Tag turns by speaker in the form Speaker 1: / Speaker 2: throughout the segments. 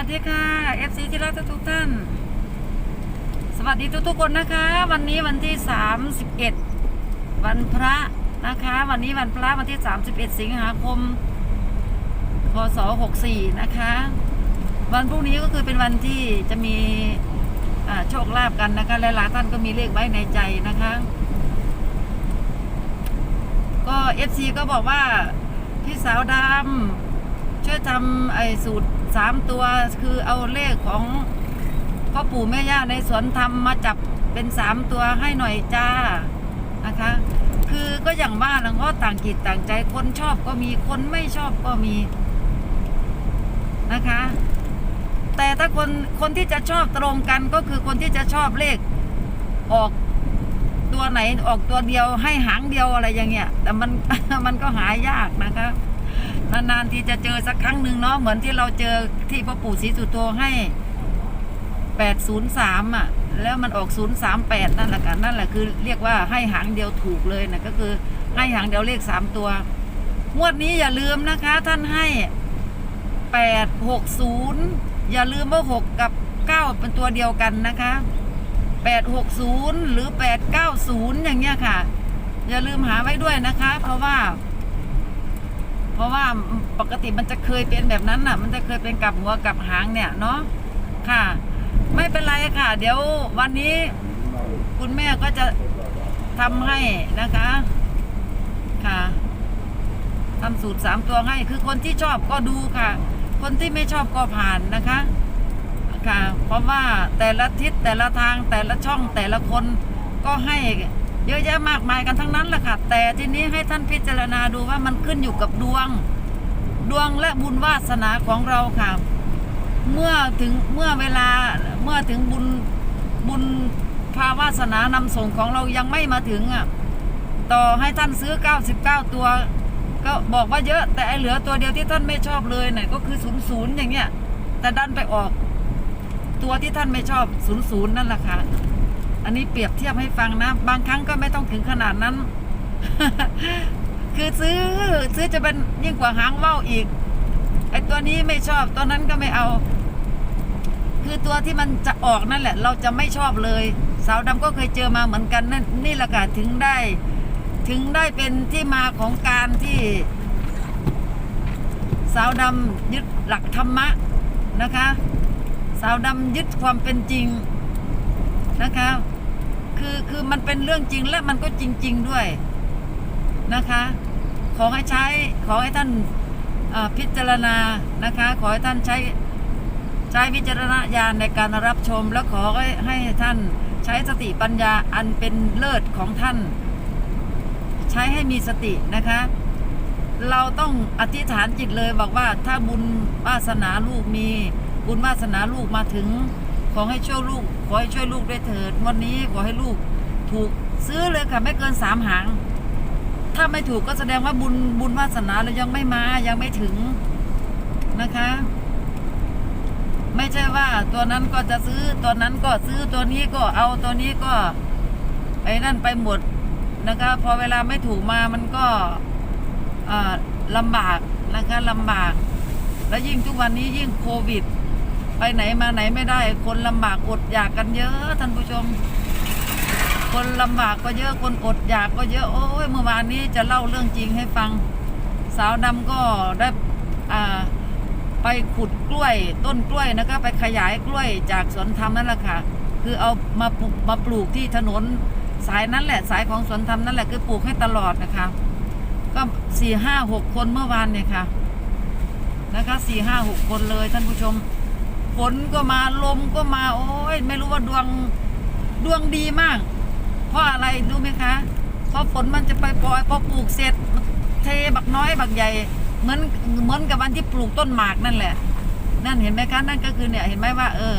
Speaker 1: วัสดีค่ะ FC ที่รักทุกท่าน สวัสดีทุกๆคนนะคะ วันนี้วันที่ 31 วันพระนะคะ วันนี้วันพระวันที่ 31 สิงหาคม พศ 64 นะคะ วันพรุ่งนี้ก็คือเป็นวันที่จะมีโชคลาภกันนะคะหลายๆท่านก็มีเลขไว้ในใจนะคะ ก็ FC ก็บอกว่าพี่สาวดำ ช่วยทำไอ้สูตรสามตัวคือเอาเลขของพ่อปู่แม่ย่าในสวนทำมาจับเป็นสามตัวให้หน่อยจ้านะคะ คือก็อย่างว่าแล้วก็ต่างจิตต่างใจคนชอบก็มีคนไม่ชอบก็มีนะคะ แต่ถ้าคนคนที่จะชอบตรงกันก็คือคนที่จะชอบเลขออกตัวไหนออกตัวเดียวให้หางเดียวอะไรอย่างเงี้ย แต่มันมันก็หายากนะคะ นานๆที่จะเจอสักครั้งหนึ่งเนาะเหมือนที่เราเจอที่พ่อปู่ศรีสุโธให้803อะ แล้วมันออก038นั่นแหละกันนั่นแหละคือเรียกว่าให้หางเดียวถูกเลยนะก็คือให้หางเดียวเลข3ตัวงวดนี้อย่าลืมนะคะ ท่านให้860อย่าลืมว่า6กับ9เป็นตัวเดียวกันนะคะ860หกศูนย์หรือ890อย่างเงี้ยค่ะ อย่าลืมหาไว้ด้วยนะคะ เพราะว่า เพราะว่าปกติมันจะเคยเป็นแบบนั้นน่ะ มันจะเคยเป็นกับหัวกับหางเนี่ยเนาะค่ะ ไม่เป็นไรค่ะ เดี๋ยววันนี้คุณแม่ก็จะทำให้นะคะ ค่ะทำสูตรสามตัวให้ คือคนที่ชอบก็ดูค่ะ คนที่ไม่ชอบก็ผ่านนะคะ ค่ะ เพราะว่าแต่ละทิศแต่ละทางแต่ละช่องแต่ละคนก็ให้ เยอะแยะมากมายกันทั้งนั้นแหละค่ะ แต่ทีนี้ให้ท่านพิจารณาดูว่ามันขึ้นอยู่กับดวง ดวงและบุญวาสนาของเราค่ะ เมื่อถึงเมื่อเวลาเมื่อถึงบุญบุญภาวาสนานำส่งของเรายังไม่มาถึงอะ ต่อให้ท่านซื้อ 99 ตัว ก็บอกว่าเยอะ แต่ไอเหลือตัวเดียวที่ท่านไม่ชอบเลยเนี่ยก็คือ00อย่างเงี้ย แต่ดันไปออก ตัวที่ท่านไม่ชอบ00นั่นแหละค่ะ อันนี้เปรียบเทียบให้ฟังนะ บางครั้งก็ไม่ต้องถึงขนาดนั้น คือซื้อซื้อจะเป็นยิ่งกว่าหางว่าวอีก ไอ้ตัวนี้ไม่ชอบ ตัวนั้นก็ไม่เอา คือตัวที่มันจะออกนั่นแหละ เราจะไม่ชอบเลย สาวดำก็เคยเจอมาเหมือนกันนั่นนี่แหละค่ะถึงได้ ถึงได้เป็นที่มาของการที่ สาวดำยึดหลักธรรมะนะคะ สาวดำยึดความเป็นจริง นะคะ คือคือมันเป็นเรื่องจริงและมันก็จริง ๆด้วยนะคะ ขอให้ใช้ขอให้ท่านพิจารณานะคะ ขอให้ท่านใช้ใช้วิจารณญาณในการรับชม และขอให้ให้ท่านใช้สติปัญญาอันเป็นเลิศของท่าน ใช้ให้มีสตินะคะ เราต้องอธิษฐานจิตเลยบอกว่าถ้าบุญวาสนาลูกมี บุญวาสนาลูกมาถึง อให้ช่วยลูก ขอให้ช่วยลูกด้วยเถิดวันนี้ขอให้ลูกถูกซื้อเลยค่ะ ไม่เกินสามหาง ถ้าไม่ถูกก็แสดงว่าบุญบุญวาสนาเรายังไม่มายังไม่ถึงนะคะ ไม่ใช่ว่าตัวนั้นก็จะซื้อตัวนั้นก็ซื้อตัวนี้ก็เอาตัวนี้ก็ไอ้นั่นไปหมดนะคะพอเวลาไม่ถูกมามันก็ลำบากนะคะลำบาก แล้วยิ่งทุกวันนี้ยิ่งโควิด ไปไหนมาไหนไม่ได้ คนลำบากอดอยากกันเยอะท่านผู้ชม คนลำบากก็เยอะคนอดอยากก็เยอะโอ้ยเมื่อวานนี้จะเล่าเรื่องจริงให้ฟัง สาวดำก็ได้อ่าไปขุดกล้วยต้นกล้วยนะคะไปขยายกล้วยจากสวนธรรมนั่นแหละค่ะ คือเอามาปลูกมาปลูกที่ถนนสายนั้นแหละสายของสวนธรรมนั่นแหละคือปลูกให้ตลอดนะคะ ก็สี่ห้าหกคนเมื่อวานเนี่ยค่ะ นะคะสี่ห้าหกคนเลยท่านผู้ชม ฝนก็มาลมก็มา โอ้ยไม่รู้ว่าดวงดวงดีมาก เพราะอะไรรู้ไหมคะเพราะฝนมันจะไปปล่อยพอปลูกเสร็จ เทบักน้อยบักใหญ่เหมือนเหมือนกับวันที่ปลูกต้นหมากนั่นแหละ นั่นเห็นไหมคะนั่นก็คือเนี่ยเห็นไหมว่า เออ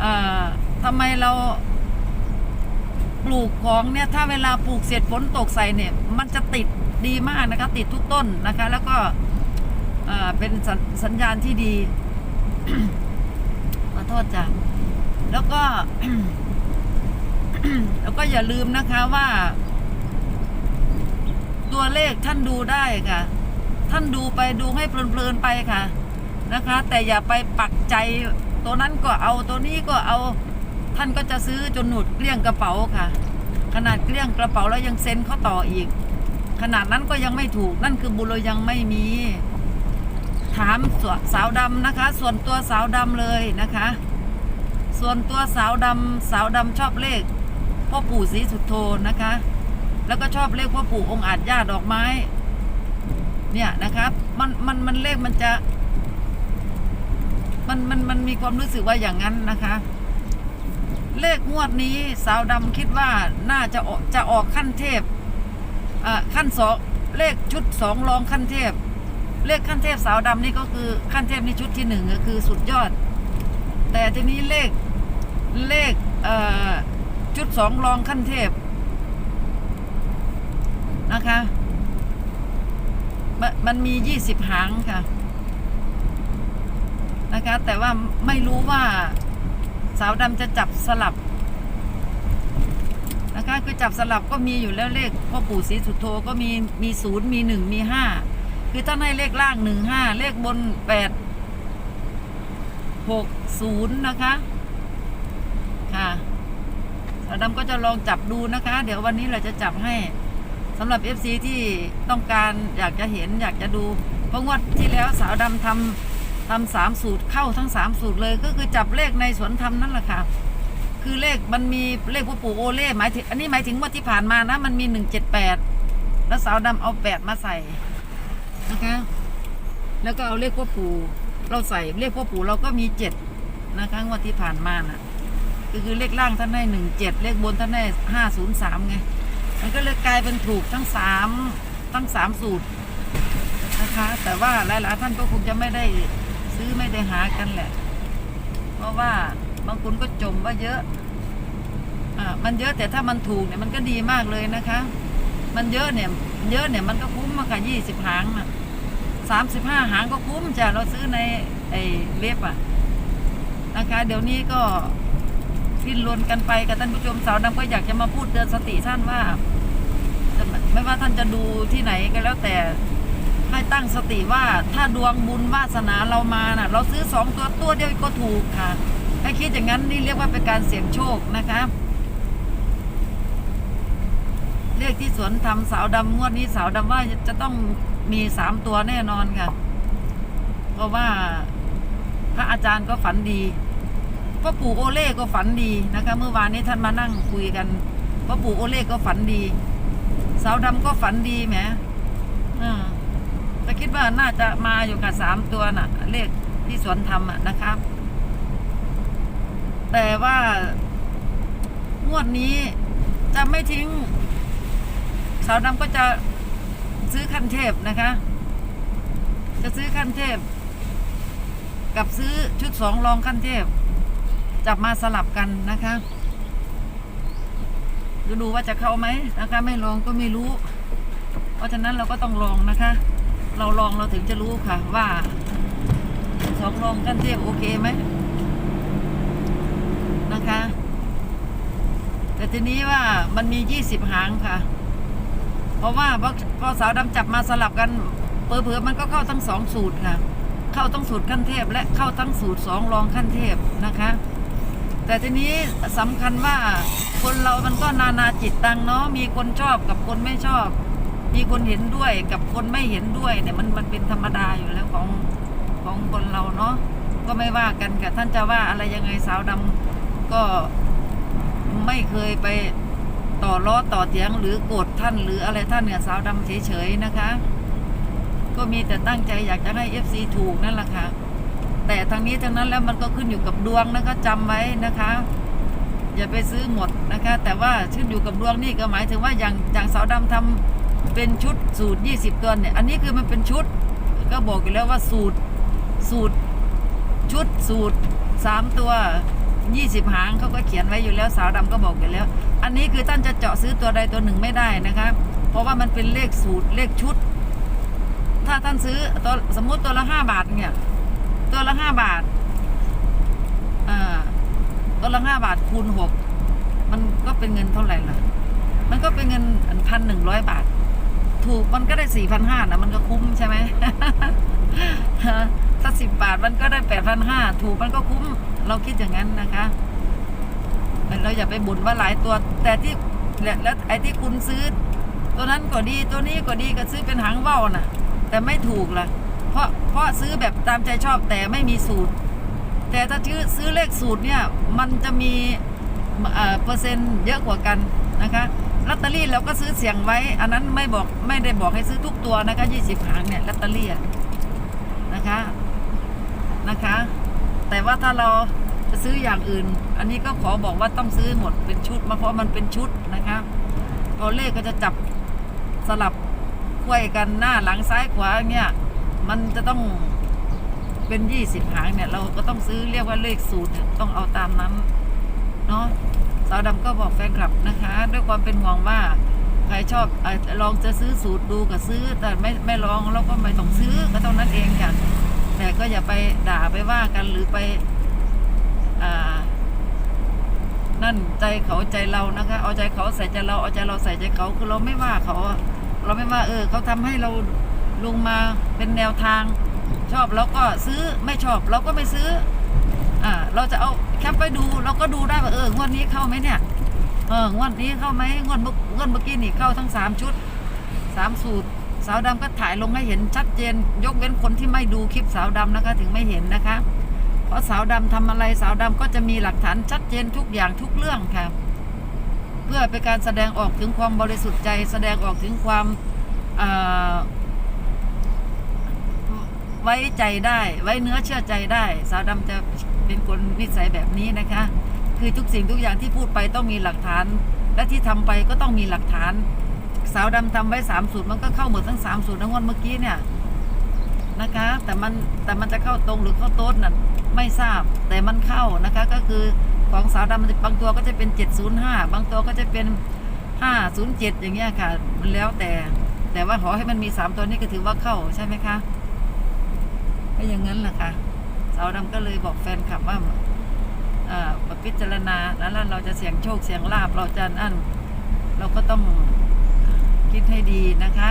Speaker 1: เอ่อทำไมเราปลูกของเนี่ยถ้าเวลาปลูกเสร็จฝนตกใส่เนี่ย มันจะติดดีมากนะคะ ติดทุกต้นนะคะ แล้วก็เป็นสสัญญาณที่ดี ขอโทษจ้ะแล้วก็ แล้วก็อย่าลืมนะคะว่า ตัวเลขท่านดูได้ค่ะ ท่านดูไปดูให้เพลินๆไปค่ะ นะคะ แต่อย่าไปปักใจ ตัวนั้นก็เอาตัวนี้ก็เอา ท่านก็จะซื้อจนหนุดเกลี้ยงกระเป๋าค่ะ ขนาดเกลี้ยงกระเป๋าแล้วยังเซ็นเขาต่ออีก ขนาดนั้นก็ยังไม่ถูกนั่นคือบุญเรายังไม่มีามสสาวดำนะคะ ส่วนตัวสาวดำเลยนะคะ ส่วนตัวสาวดำสาวดำชอบเลขพ่อปู่ศรีสุโธนะคะ แล้วก็ชอบเลขพ่อปู่องค์อาจย่าดอกไม้ เนี่ยนะครับมันมันมันเลขมันจะมันมันมันมีความรู้สึกว่าอย่างนั้นนะคะ เลขงวดนี้สาวดำคิดว่าน่าจะออกจะออกขั้นเทพอ่าขั้นสองเลขชุดสองรองขั้นเทพ เลขขั้นเทพสาวดำนี่ก็คือขั้นเทพนี่ชุดที่หนึ่งก็คือสุดยอด แต่ทีนี้เลขเลขเชุดสองรองขั้นเทพนะคะมันมันมียี่สิบหางค่ะนะคะ แต่ว่าไม่รู้ว่าสาวดำจะจับสลับนะคะคือจับสลับก็มีอยู่แล้วเลขพ่อปู่ศรีสุโธก็มีมีศูนย์มีหนึ่งมีห้า คือถ้าให้เลขล่างหนึ่งห้าเลขบนแปดหกศูนย์นะคะ ค่ะสาวดำก็จะลองจับดูนะคะ เดี๋ยววันนี้เราจะจับให้สำหรับ FC ที่ต้องการอยากจะเห็นอยากจะดู เพราะงวดที่แล้วสาวดำทำทำสามสูตรเข้าทั้งสามสูตรเลย ก็คือจับเลขในสวนธรรมนั่นแหละค่ะ คือเลขมันมีเลขพ่อปู่โอเล่หมายถึงอันนี้หมายถึงว่าที่ผ่านมานะ มันมีหนึ่งเจ็ดแปดแล้วสาวดำเอาแปดมาใส่ นะคะ แล้วก็เอาเลขพ่อปู่เราใส่เลขพ่อปู่เราก็มีเจ็ดนะคะงว่าที่ผ่านมาน่ะ ก็คือเลขล่างท่านได้หนึ่งเจ็ดเลขบนท่านได้ห้าศูนย์สามไง มันก็เลยกลายเป็นถูกทั้งสามทั้งสามสูตรนะคะ แต่ว่าหลายๆท่านก็คงจะไม่ได้ซื้อไม่ได้หากันแหละ เพราะว่าบางคนก็จมว่าเยอะอ่ามันเยอะแต่ถ้ามันถูกเนี่ยมันก็ดีมากเลยนะคะ มันเยอะเนี่ย เยอะเนี่ยมันก็คุ้มมากค่ะยี่สิบหางอะสามสิบห้าหางก็คุ้มจ้ะเราซื้อในไอ้เล็บอะนะคะ เดี๋ยวนี้ก็ฟินลนกันไปกับท่านผู้ชมสาวดำก็อยากจะมาพูดเตือนสติท่านว่า ไม่ว่าท่านจะดูที่ไหนก็แล้วแต่ให้ตั้งสติว่าถ้าดวงบุญวาสนาเรามาน่ะ เราซื้อสองตัวตัวเดียวก็ถูกค่ะให้คิดอย่างนั้นนี่เรียกว่าเป็นการเสี่ยงโชคนะคะ เลขที่สวนทำสาวดำงวดนี้สาวดำว่าจะต้องมีสามตัวแน่นอนค่ะ เพราะว่าพระอาจารย์ก็ฝันดีพ่อปู่โอเล่ก็ฝันดีนะคะ เมื่อวานนี้ท่านมานั่งคุยกันพ่อปู่โอเล่ก็ฝันดี สาวดำก็ฝันดีแหมอ่าแต่คิดว่าน่าจะมาอยู่กับสามตัวน่ะ เลขที่สวนทำอะนะครับ แต่ว่างวดนี้จะไม่ทิ้ง สาวดำก็จะซื้อขั้นเทพนะคะ จะซื้อขั้นเทพ กับซื้อชุดสองรองขั้นเทพ จับมาสลับกันนะคะดูดูว่าจะเข้าไหมนะคะ ไม่ลองก็ไม่รู้ เพราะฉะนั้นเราก็ต้องลองนะคะ เราลองเราถึงจะรู้ค่ะ ว่าสองลองกันเทียบโอเคไหมนะคะ แต่ทีนี้ว่ามันมียี่สิบหางค่ะ เพราะว่าพอสาวดำจับมาสลับกันเผลอๆมันก็เข้าทั้งสองสูตรค่ะ เข้าทั้งสูตรขั้นเทพ และเข้าทั้งสูตรสองรองขั้นเทพนะคะ แต่ทีนี้สำคัญว่าคนเรามันก็นานาจิตตังเนาะมีคนชอบกับคนไม่ชอบ มีคนเห็นด้วยกับคนไม่เห็นด้วยเนี่ยมันมันเป็นธรรมดาอยู่แล้วของของคนเราเนาะก็ไม่ว่ากันกับท่านจะว่าอะไรยังไงสาวดำก็ไม่เคยไป ต่อล้อต่อเถียงหรือโกรธท่านหรืออะไรท่านเนี่ยสาวดำเฉยๆนะคะ ก็มีแต่ตั้งใจอยากจะให้เอฟซีถูกนั่นแหละค่ะ แต่ทางนี้ทางนั้นแล้วมันก็ขึ้นอยู่กับดวงนะคะจำไว้นะคะ อย่าไปซื้อหมดนะคะ แต่ว่าขึ้นอยู่กับดวงนี่ก็หมายถึงว่าอย่างอย่างสาวดำทำเป็นชุดสูตร 20 ตัวเนี่ย อันนี้คือมันเป็นชุด ก็บอกอยู่แล้วว่าสูตรสูตรชุดสูตรสามตัว 20 หางเขาก็เขียนไว้อยู่แล้วสาวดำก็บอกอยู่แล้ว อันนี้คือท่านจะเจาะซื้อตัวใดตัวหนึ่งไม่ได้นะคะ เพราะว่ามันเป็นเลขสูตรเลขชุด ถ้าท่านซื้อตัวสมมุติตัวละห้าบาทเนี่ย ตัวละห้าบาทอ่าตัวละห้าบาทคูณหกมันก็เป็นเงินเท่าไหร่ล่ะ มันก็เป็นเงินพันหนึ่งร้อยบาท ถูกมันก็ได้สี่พันห้านะมันก็คุ้มใช่ไหมถ้าสิบบาทมันก็ได้แปดพันห้าถูกมันก็คุ้ม เราคิดอย่างนั้นนะคะเราอย่าไปบ่นว่าหลายตัว แต่ที่แล้วไอ้ที่คุณซื้อ ตัวนั้นก็ดีตัวนี้ก็ดีก็ซื้อเป็นหางว่าวน่ะ แต่ไม่ถูกล่ะ เพราะเพราะซื้อแบบตามใจชอบแต่ไม่มีสูตร แต่ถ้าซื้อซื้อเลขสูตรเนี่ย มันจะมีเอ่อเปอร์เซ็นต์เยอะกว่ากันนะคะลอตเตอรี่เราก็ซื้อเสียงไว้ อันนั้นไม่บอกไม่ได้บอกให้ซื้อทุกตัวนะคะยี่สิบหางเนี่ยลอตเตอรี่อะนะคะนะคะ แต่ว่าถ้าเราจะซื้ออย่างอื่น อันนี้ก็ขอบอกว่าต้องซื้อหมดเป็นชุดมาเพราะมันเป็นชุดนะคะตัวเลขก็จะจับสลับควยกันหน้าหลังซ้ายขวาเนี่ยมันจะต้องเป็นยี่สิบหางเนี่ยเราก็ต้องซื้อเรียกว่าเลขสูตรเนี่ยต้องเอาตามนั้นเนาะสาวดำก็บอกแฟนคลับนะคะ ด้วยความเป็นห่วงว่าใครชอบอลองจะซื้อสูตรดูก็ซื้อ แต่ไม่ไม่ลองเราก็ไม่ต้องซื้อก็เท่านั้นเองค่ะ แต่ก็อย่าไปด่าไปว่ากันหรือไปอนั่นใจเขาใจเรานะคะ เอาใจเขาใส่ใจเราเอาใจเราใส่ใจเขาคือเราไม่ว่าเขา เราไม่ว่า เออเขาทำให้เราลงมาเป็นแนวทาง ชอบเราก็ซื้อไม่ชอบเราก็ไม่ซื้อ อ่า เราจะเอาแคปไปดูเราก็ดูได้ว่าเอองวดนี้เข้าไหมเนี่ยเอองวดนี้เข้าไหมงวดเมื่องวดเมื่อกี้นี่เข้าทั้งสามชุดสามสูตร สาวดำก็ถ่ายลงให้เห็นชัดเจน ยกเว้นคนที่ไม่ดูคลิปสาวดำนะคะถึงไม่เห็นนะคะ เพราะสาวดำทำอะไรสาวดำก็จะมีหลักฐานชัดเจนทุกอย่างทุกเรื่องค่ะ เพื่อเป็นการแสดงออกถึงความบริสุทธิ์ใจ แสดงออกถึงความไว้ใจได้ ไว้เนื้อเชื่อใจได้ สาวดำจะเป็นคนนิสัยแบบนี้นะคะ คือทุกสิ่งทุกอย่างที่พูดไปต้องมีหลักฐาน และที่ทำไปก็ต้องมีหลักฐาน สาวดำทำไว้สามสูตรมันก็เข้าหมดทั้งสามสูตรทั้งวันเมื่อกี้เนี่ยนะคะ แต่มันแต่มันจะเข้าตรงหรือเข้าโต๊ดนั่นไม่ทราบแต่มันเข้านะคะก็คือของสาวดำมันบางตัวก็จะเป็นเจ็ดศูนย์ห้าบางตัวก็จะเป็นห้าศูนย์เจ็ดอย่างเงี้ยค่ะมันแล้วแต่ แต่ว่าขอให้มันมีสามตัวนี้ก็ถือว่าเข้าใช่ไหมคะก็อย่างนั้นแหละค่ะสาวดำก็เลยบอกแฟนคลับว่าเอ่อมาพิจารณาแล้วเราจะเสี่ยงโชคเสี่ยงลาบเราจะอันเราก็ต้อง คิดให้ดีนะคะ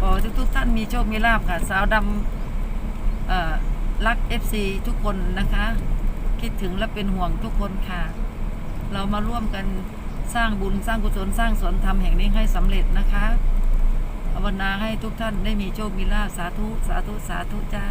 Speaker 1: ขอทุกทุกท่านมีโชค มีลาบค่ะ สาวดำรักเอฟซีทุกคนนะคะ คิดถึงและเป็นห่วงทุกคนค่ะ เรามาร่วมกันสร้างบุญสร้างกุศลสร้างสวนธรรมแห่งนี้ให้สำเร็จนะคะภาวนาให้ทุกท่านได้มีโชค มีลาบสาธุ สาธุ สาธุจ้า